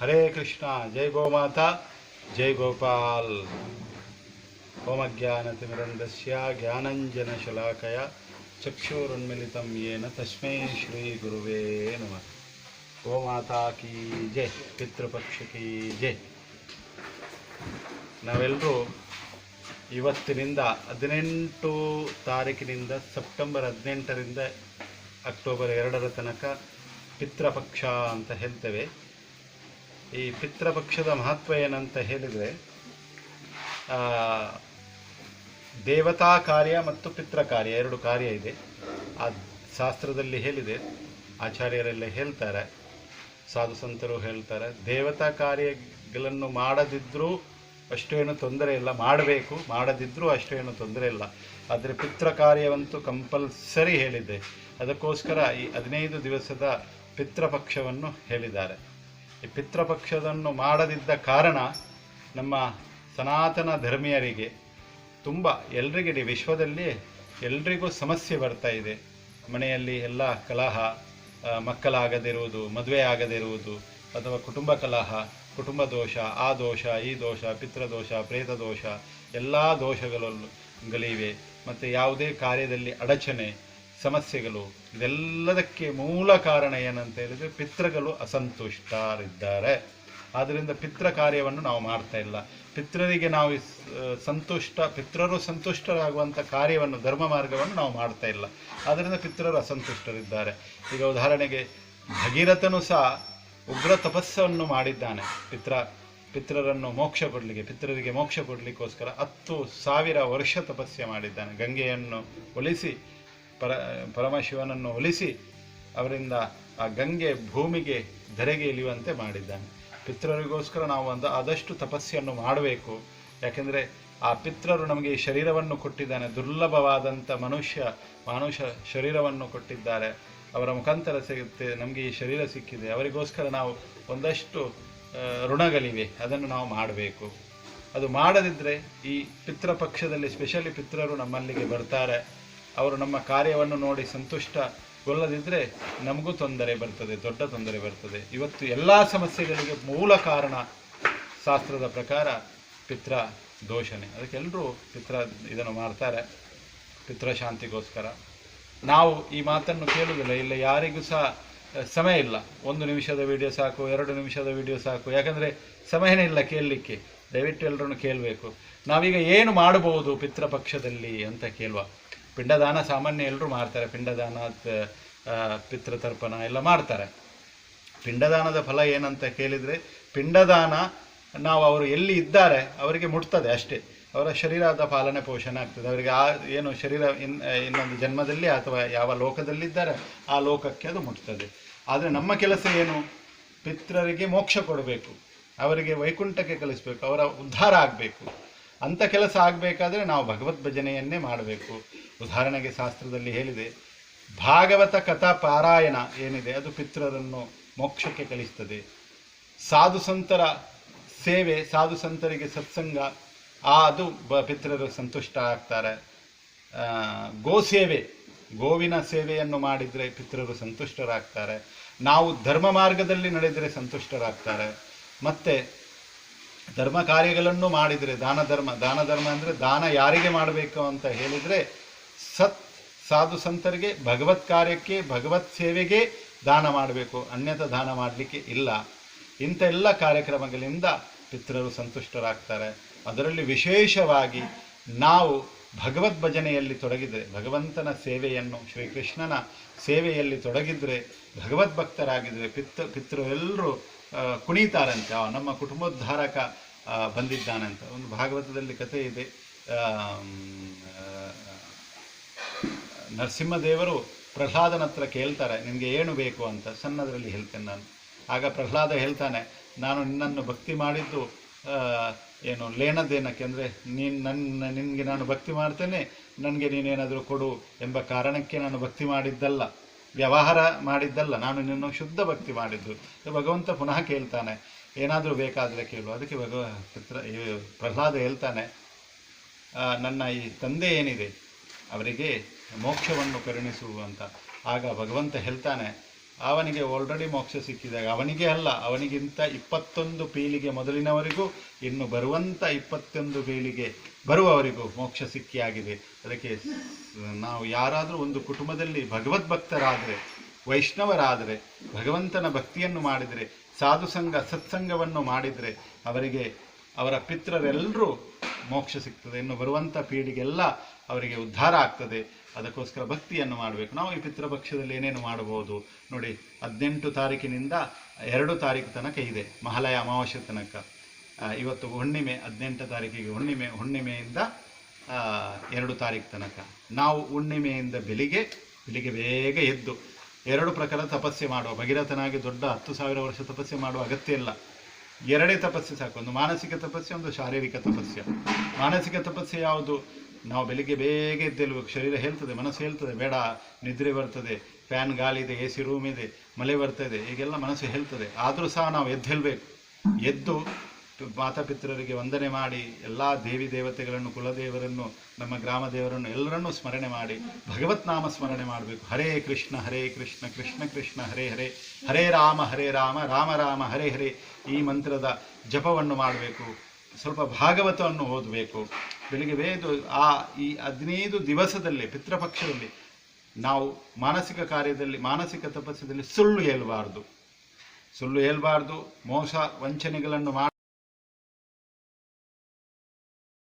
ಹರೇ ಕೃಷ್ಣ, ಜೈ ಗೋಮಾತಾ, ಜೈ ಗೋಪಾಲ್. ಹೋಮಜ್ಞಾನತಿಮಿರಂದಸ್ಯ ಜ್ಞಾನಂಜನಶಲಾಕಯ ಚಕ್ಷುರುನ್ಮಿಲಿತಂ ಯೇನ ತಸ್ಮೈ ಶ್ರೀ ಗುರುವೇ ನಮಃ. ಗೋಮಾತಾ ಕೀ ಜೈ, ಪಿತೃಪಕ್ಷ ಕೀ ಜೈ. ನಾವೆಲ್ಲರೂ ಇವತ್ತಿನಿಂದ ಹದಿನೆಂಟು ತಾರೀಕಿನಿಂದ ಸೆಪ್ಟೆಂಬರ್ ಹದಿನೆಂಟರಿಂದ ಅಕ್ಟೋಬರ್ ಎರಡರ ತನಕ ಪಿತೃಪಕ್ಷ ಅಂತ ಹೇಳ್ತೇವೆ. ಈ ಪಿತೃಪಕ್ಷದ ಮಹತ್ವ ಏನಂತ ಹೇಳಿದರೆ ದೇವತಾ ಕಾರ್ಯ ಮತ್ತು ಪಿತೃ ಕಾರ್ಯ ಎರಡು ಕಾರ್ಯ ಇದೆ. ಆ ಶಾಸ್ತ್ರದಲ್ಲಿ ಹೇಳಿದೆ, ಆಚಾರ್ಯರೆಲ್ಲ ಹೇಳ್ತಾರೆ, ಸಾಧು ಸಂತರು ಹೇಳ್ತಾರೆ, ದೇವತಾ ಕಾರ್ಯಗಳನ್ನು ಮಾಡದಿದ್ದರೂ ಅಷ್ಟೇನು ತೊಂದರೆ ಇಲ್ಲ, ಮಾಡಬೇಕು ಮಾಡದಿದ್ದರೂ ಅಷ್ಟೇನು ತೊಂದರೆ ಇಲ್ಲ. ಆದರೆ ಪಿತೃ ಕಾರ್ಯವಂತೂ ಕಂಪಲ್ಸರಿ ಹೇಳಿದೆ. ಅದಕ್ಕೋಸ್ಕರ ಈ ಹದಿನೈದು ದಿವಸದ ಪಿತೃಪಕ್ಷವನ್ನು ಹೇಳಿದ್ದಾರೆ. ಈ ಪಿತೃಪಕ್ಷವನ್ನು ಮಾಡದಿದ್ದ ಕಾರಣ ನಮ್ಮ ಸನಾತನ ಧರ್ಮೀಯರಿಗೆ ತುಂಬ ಎಲ್ರಿಗೆ, ಇಡೀ ವಿಶ್ವದಲ್ಲಿ ಎಲ್ರಿಗೂ ಸಮಸ್ಯೆ ಬರ್ತಾ ಇದೆ. ಮನೆಯಲ್ಲಿ ಎಲ್ಲ ಕಲಹ ಮಕ್ಕಳಾಗದಿರುವುದು, ಮದುವೆ ಆಗದಿರುವುದು, ಅಥವಾ ಕುಟುಂಬ ಕಲಹ, ಕುಟುಂಬ ದೋಷ, ಆ ದೋಷ, ಈ ದೋಷ, ಪಿತೃದೋಷ ಪ್ರೇತ ದೋಷ ಎಲ್ಲ ದೋಷಗಳಲ್ಲೂ ಗಳಿವೆ ಮತ್ತು ಯಾವುದೇ ಕಾರ್ಯದಲ್ಲಿ ಅಡಚಣೆ ಸಮಸ್ಯೆಗಳು, ಇದೆಲ್ಲದಕ್ಕೆ ಮೂಲ ಕಾರಣ ಏನಂತ ಹೇಳಿದರೆ ಪಿತೃಗಳು ಅಸಂತುಷ್ಟರಿದ್ದಾರೆ. ಆದ್ದರಿಂದ ಪಿತೃ ಕಾರ್ಯವನ್ನು ನಾವು ಮಾಡ್ತಾ ಇಲ್ಲ. ಪಿತೃರಿಗೆ ನಾವು ಸಂತುಷ್ಟ ಪಿತೃರು ಸಂತುಷ್ಟರಾಗುವಂಥ ಕಾರ್ಯವನ್ನು, ಧರ್ಮ ಮಾರ್ಗವನ್ನು ನಾವು ಮಾಡ್ತಾ ಇಲ್ಲ. ಆದ್ದರಿಂದ ಪಿತೃರು ಅಸಂತುಷ್ಟರಿದ್ದಾರೆ. ಈಗ ಉದಾಹರಣೆಗೆ ಭಗೀರಥನು ಸಹ ಉಗ್ರ ತಪಸ್ಸನ್ನು ಮಾಡಿದ್ದಾನೆ. ಪಿತ್ರ ಪಿತೃರನ್ನು ಮೋಕ್ಷ ಕೊಡಲಿಕ್ಕೆ ಪಿತೃರಿಗೆ ಮೋಕ್ಷ ಕೊಡಲಿಕ್ಕೋಸ್ಕರ ಹತ್ತು ಸಾವಿರ ವರ್ಷ ತಪಸ್ಸೆ ಮಾಡಿದ್ದಾನೆ. ಗಂಗೆಯನ್ನು ಒಲಿಸಿ ಪರ, ಪರಮಶಿವನನ್ನು ಒಲಿಸಿ ಅವರಿಂದ ಆ ಗಂಗೆ ಭೂಮಿಗೆ ಧರೆಗೆ ಇಳಿಯುವಂತೆ ಮಾಡಿದ್ದಾನೆ. ಪಿತೃರಿಗೋಸ್ಕರ ನಾವು ಒಂದು, ಆದಷ್ಟು ತಪಸ್ಸೆಯನ್ನು ಮಾಡಬೇಕು. ಯಾಕೆಂದರೆ ಆ ಪಿತೃರು ನಮಗೆ ಈ ಶರೀರವನ್ನು ಕೊಟ್ಟಿದ್ದಾನೆ. ದುರ್ಲಭವಾದಂಥ ಮನುಷ್ಯ, ಮಾನುಷ ಶರೀರವನ್ನು ಕೊಟ್ಟಿದ್ದಾರೆ. ಅವರ ಮುಖಾಂತರ ಸಿಗುತ್ತೆ, ನಮಗೆ ಈ ಶರೀರ ಸಿಕ್ಕಿದೆ. ಅವರಿಗೋಸ್ಕರ ನಾವು ಒಂದಷ್ಟು ಋಣಗಳಿವೆ. ಅದನ್ನು ನಾವು ಮಾಡಬೇಕು. ಅದು ಮಾಡದಿದ್ದರೆ ಈ ಪಿತೃಪಕ್ಷದಲ್ಲಿ ಸ್ಪೆಷಲಿ ಪಿತೃರು ನಮ್ಮಲ್ಲಿಗೆ ಬರ್ತಾರೆ. ಅವರು ನಮ್ಮ ಕಾರ್ಯವನ್ನು ನೋಡಿ ಸಂತುಷ್ಟಗೊಳ್ಳದಿದ್ದರೆ ನಮಗೂ ತೊಂದರೆ ಬರ್ತದೆ, ದೊಡ್ಡ ತೊಂದರೆ ಬರ್ತದೆ. ಇವತ್ತು ಎಲ್ಲ ಸಮಸ್ಯೆಗಳಿಗೆ ಮೂಲ ಕಾರಣ ಶಾಸ್ತ್ರದ ಪ್ರಕಾರ ಪಿತ್ರ ದೋಷಣೆ ಅದಕ್ಕೆ ಎಲ್ಲರೂ ಪಿತ್ರ ಇದನ್ನು ಮಾಡ್ತಾರೆ. ಪಿತೃಶಾಂತಿಗೋಸ್ಕರ ನಾವು ಈ ಮಾತನ್ನು ಕೇಳುವುದಿಲ್ಲ. ಇಲ್ಲ ಯಾರಿಗೂ ಸಹ ಸಮಯ ಇಲ್ಲ. ಒಂದು ನಿಮಿಷದ ವಿಡಿಯೋ ಸಾಕು, ಎರಡು ನಿಮಿಷದ ವಿಡಿಯೋ ಸಾಕು. ಯಾಕಂದರೆ ಸಮಯನೇ ಇಲ್ಲ ಕೇಳಲಿಕ್ಕೆ. ದಯವಿಟ್ಟು ಎಲ್ಲರನ್ನು ಕೇಳಬೇಕು. ನಾವೀಗ ಏನು ಮಾಡಬಹುದು ಪಿತೃಪಕ್ಷದಲ್ಲಿ ಅಂತ ಕೇಳುವ. ಪಿಂಡದಾನ ಸಾಮಾನ್ಯ ಎಲ್ಲರೂ ಮಾಡ್ತಾರೆ. ಪಿಂಡದಾನ ಪಿತೃತರ್ಪಣ ಎಲ್ಲ ಮಾಡ್ತಾರೆ. ಪಿಂಡದಾನದ ಫಲ ಏನಂತ ಕೇಳಿದರೆ ಪಿಂಡದಾನ ನಾವು ಅವರು ಎಲ್ಲಿ ಇದ್ದಾರೆ ಅವರಿಗೆ ಮುಟ್ತದೆ ಅಷ್ಟೇ. ಅವರ ಶರೀರದ ಪಾಲನೆ ಪೋಷಣೆ ಆಗ್ತದೆ. ಅವರಿಗೆ ಆ, ಏನು ಶರೀರ ಇನ್ ಇನ್ನೊಂದು ಜನ್ಮದಲ್ಲಿ ಅಥವಾ ಯಾವ ಲೋಕದಲ್ಲಿದ್ದಾರೆ ಆ ಲೋಕಕ್ಕೆ ಅದು ಮುಟ್ತದೆ. ಆದರೆ ನಮ್ಮ ಕೆಲಸ ಏನು? ಪಿತೃರಿಗೆ ಮೋಕ್ಷ ಕೊಡಬೇಕು. ಅವರಿಗೆ ವೈಕುಂಠಕ್ಕೆ ಕಲಿಸ್ಬೇಕು. ಅವರ ಉದ್ಧಾರ ಆಗಬೇಕು. ಅಂಥ ಕೆಲಸ ಆಗಬೇಕಾದ್ರೆ ನಾವು ಭಗವದ್ ಭಜನೆಯನ್ನೇ ಮಾಡಬೇಕು. ಉದಾಹರಣೆಗೆ ಶಾಸ್ತ್ರದಲ್ಲಿ ಹೇಳಿದೆ, ಭಾಗವತ ಕಥಾ ಪಾರಾಯಣ ಏನಿದೆ, ಅದು ಪಿತೃರನ್ನು ಮೋಕ್ಷಕ್ಕೆ ಕಳಿಸ್ತದೆ. ಸಾಧು ಸಂತರ ಸೇವೆ, ಸಾಧು ಸಂತರಿಗೆ ಸತ್ಸಂಗ, ಆ ಅದು ಬ ಪಿತೃರು ಸಂತುಷ್ಟ ಆಗ್ತಾರೆ. ಗೋ ಸೇವೆ, ಗೋವಿನ ಸೇವೆಯನ್ನು ಮಾಡಿದರೆ ಪಿತೃರು ಸಂತುಷ್ಟರಾಗ್ತಾರೆ. ನಾವು ಧರ್ಮ ಮಾರ್ಗದಲ್ಲಿ ನಡೆದರೆ ಸಂತುಷ್ಟರಾಗ್ತಾರೆ. ಮತ್ತು ಧರ್ಮ ಕಾರ್ಯಗಳನ್ನು ಮಾಡಿದರೆ ದಾನ ಧರ್ಮ ದಾನ ಧರ್ಮ ಅಂದರೆ ದಾನ ಯಾರಿಗೆ ಮಾಡಬೇಕು ಅಂತ ಹೇಳಿದರೆ ಸತ್ ಸಾಧು ಸಂತರಿಗೆ ಭಗವತ್ ಕಾರ್ಯಕ್ಕೆ ಭಗವತ್ ಸೇವೆಗೆ ದಾನ ಮಾಡಬೇಕು. ಅನ್ಯತ ದಾನ ಮಾಡಲಿಕ್ಕೆ ಇಲ್ಲ. ಇಂಥ ಎಲ್ಲ ಕಾರ್ಯಕ್ರಮಗಳಿಂದ ಪಿತೃರು ಸಂತುಷ್ಟರಾಗ್ತಾರೆ. ಅದರಲ್ಲಿ ವಿಶೇಷವಾಗಿ ನಾವು ಭಗವದ್ ಭಜನೆಯಲ್ಲಿ ತೊಡಗಿದರೆ ಭಗವಂತನ ಸೇವೆಯನ್ನು ಶ್ರೀಕೃಷ್ಣನ ಸೇವೆಯಲ್ಲಿ ತೊಡಗಿದರೆ ಭಗವದ್ ಭಕ್ತರಾಗಿದ್ದರೆ ಪಿತ್ ಪಿತೃ ಎಲ್ಲರೂ ಆ, ಕುಣಿತಾರಂತೆ. ನಮ್ಮ ಕುಟುಂಬೋದ್ಧಾರಕ ಬಂದಿದ್ದಾನಂತೆ. ಒಂದು ಭಾಗವತದಲ್ಲಿ ಕಥೆ ಇದೆ. ನರಸಿಂಹದೇವರು ಪ್ರಹ್ಲಾದನ ಹತ್ರ ಕೇಳ್ತಾರೆ, ನಿನಗೆ ಏನು ಬೇಕು ಅಂತ? ಸಣ್ಣದರಲ್ಲಿ ಹೇಳ್ತೇನೆ ನಾನು. ಆಗ ಪ್ರಹ್ಲಾದ ಹೇಳ್ತಾನೆ, ನಾನು ನಿನ್ನನ್ನು ಭಕ್ತಿ ಮಾಡಿದ್ದು ಏನು ಲೇನದೇನಕ್ಕೆ ಅಂದರೆ ನೀನು ನನ್ನ ನಿನಗೆ ನಾನು ಭಕ್ತಿ ಮಾಡ್ತೇನೆ, ನನಗೆ ನೀನೇನಾದರೂ ಕೊಡು ಎಂಬ ಕಾರಣಕ್ಕೆ ನಾನು ಭಕ್ತಿ ಮಾಡಿದ್ದಲ್ಲ, ವ್ಯವಹಾರ ಮಾಡಿದ್ದಲ್ಲ, ನಾನು ನಿನ್ನನ್ನು ಶುದ್ಧ ಭಕ್ತಿ ಮಾಡಿದ್ದು. ಭಗವಂತ ಪುನಃ ಕೇಳ್ತಾನೆ, ಏನಾದರೂ ಬೇಕಾದರೆ ಕೇಳು. ಅದಕ್ಕೆ ಭಗವ ಪ್ರಹ್ಲಾದ ಹೇಳ್ತಾನೆ ನನ್ನ ಈ ತಂದೆ ಏನಿದೆ ಅವರಿಗೆ ಮೋಕ್ಷವನ್ನು ಕರುಣಿಸುವಂತ ಆಗ ಭಗವಂತ ಹೇಳ್ತಾನೆ, ಅವನಿಗೆ ಆಲ್ರೆಡಿ ಮೋಕ್ಷ ಸಿಕ್ಕಿದಾಗ, ಅವನಿಗೆ ಅಲ್ಲ, ಅವನಿಗಿಂತ ಇಪ್ಪತ್ತೊಂದು ಪೀಳಿಗೆ ಮೊದಲಿನವರಿಗೂ, ಇನ್ನು ಬರುವಂಥ ಇಪ್ಪತ್ತೊಂದು ಪೀಳಿಗೆ ಬರುವವರಿಗೂ ಮೋಕ್ಷ ಸಿಕ್ಕಿಯಾಗಿದೆ. ಅದಕ್ಕೆ ನಾವು ಯಾರಾದರೂ ಒಂದು ಕುಟುಂಬದಲ್ಲಿ ಭಗವದ್ಭಕ್ತರಾದರೆ, ವೈಷ್ಣವರಾದರೆ, ಭಗವಂತನ ಭಕ್ತಿಯನ್ನು ಮಾಡಿದರೆ, ಸಾಧುಸಂಗ, ಸತ್ಸಂಗವನ್ನು ಮಾಡಿದರೆ, ಅವರಿಗೆ ಅವರ ಪಿತೃರೆಲ್ಲರೂ ಮೋಕ್ಷ ಸಿಗ್ತದೆ. ಇನ್ನು ಬರುವಂಥ ಪೀಳಿಗೆಲ್ಲ ಅವರಿಗೆ ಉದ್ಧಾರ ಆಗ್ತದೆ. ಅದಕ್ಕೋಸ್ಕರ ಭಕ್ತಿಯನ್ನು ಮಾಡಬೇಕು. ನಾವು ಈ ಪಿತೃಪಕ್ಷದಲ್ಲಿ ಏನೇನು ಮಾಡಬಹುದು? ನೋಡಿ, ಹದಿನೆಂಟು ತಾರೀಕಿನಿಂದ ಎರಡು ತಾರೀಕು ತನಕ ಇದೆ. ಮಹಾಲಯ ಅಮಾವಾಸ್ಯೆ ತನಕ. ಇವತ್ತು ಹುಣ್ಣಿಮೆ, ಹದಿನೆಂಟು ತಾರೀಕಿಗೆ ಹುಣ್ಣಿಮೆ, ಹುಣ್ಣಿಮೆಯಿಂದ ಎರಡು ತಾರೀಕು ತನಕ. ನಾವು ಹುಣ್ಣಿಮೆಯಿಂದ ಬೆಳಿಗ್ಗೆ ಬೆಳಿಗ್ಗೆ ಬೇಗ ಎದ್ದು ಎರಡು ಪ್ರಕಾರ ತಪಸ್ಸೆ ಮಾಡುವ. ಭಗೀರಥನಾಗಿ ದೊಡ್ಡ ಹತ್ತು ಸಾವಿರ ವರ್ಷ ತಪಸ್ಸೆ ಮಾಡುವ ಅಗತ್ಯ ಇಲ್ಲ. ಎರಡೇ ತಪಸ್ಸು ಸಾಕು. ಒಂದು ಮಾನಸಿಕ ತಪಸ್ಸು, ಒಂದು ಶಾರೀರಿಕ ತಪಸ್ಸು. ಮಾನಸಿಕ ತಪಸ್ಸು ಯಾವುದು? ನಾವು ಬೆಳಿಗ್ಗೆ ಬೇಗ ಎದ್ದೇಳಬೇಕು ಶರೀರ ಹೇಳ್ತದೆ, ಮನಸ್ಸು ಹೇಳ್ತದೆ, ಬೇಡ, ನಿದ್ರೆ ಬರ್ತದೆ, ಫ್ಯಾನ್ ಗಾಳಿ ಇದೆ, ಎ ಸಿ ರೂಮ್ ಇದೆ, ಮಳೆ ಬರ್ತದೆ, ಹೀಗೆಲ್ಲ ಮನಸ್ಸು ಹೇಳ್ತದೆ. ಆದರೂ ಸಹ ನಾವು ಎದ್ದೇಳಬೇಕು. ಎದ್ದು ಮಾತಾಪಿತರರಿಗೆ ವಂದನೆ ಮಾಡಿ ಎಲ್ಲ ದೇವಿ ದೇವತೆಗಳನ್ನು, ಕುಲದೇವರನ್ನು, ನಮ್ಮ ಗ್ರಾಮ ದೇವರನ್ನು ಎಲ್ಲರನ್ನೂ ಸ್ಮರಣೆ ಮಾಡಿ ಭಗವತ್ ನಾಮ ಸ್ಮರಣೆ ಮಾಡಬೇಕು. ಹರೇ ಕೃಷ್ಣ ಹರೇ ಕೃಷ್ಣ ಕೃಷ್ಣ ಕೃಷ್ಣ, ಹರೇ ಹರೇ ಹರೇ ರಾಮ ಹರೇ ರಾಮ ರಾಮ ರಾಮ, ಹರೇ ಹರೇ ಈ ಮಂತ್ರದ ಜಪವನ್ನು ಮಾಡಬೇಕು. ಸ್ವಲ್ಪ ಭಾಗವತವನ್ನು ಓದಬೇಕು. ಬೆಳಿಗ್ಗೆ ವೇದ ಆ ಈ ಹದಿನೈದು ದಿವಸದಲ್ಲಿ ಪಿತೃಪಕ್ಷದಲ್ಲಿ ನಾವು ಮಾನಸಿಕ ಕಾರ್ಯದಲ್ಲಿ, ಮಾನಸಿಕ ತಪಸ್ಸದಲ್ಲಿ ಸುಳ್ಳು ಹೇಳಬಾರ್ದು. ಸುಳ್ಳು ಹೇಳಬಾರ್ದು, ಮೋಸ, ವಂಚನೆಗಳನ್ನು ಮಾಡಿ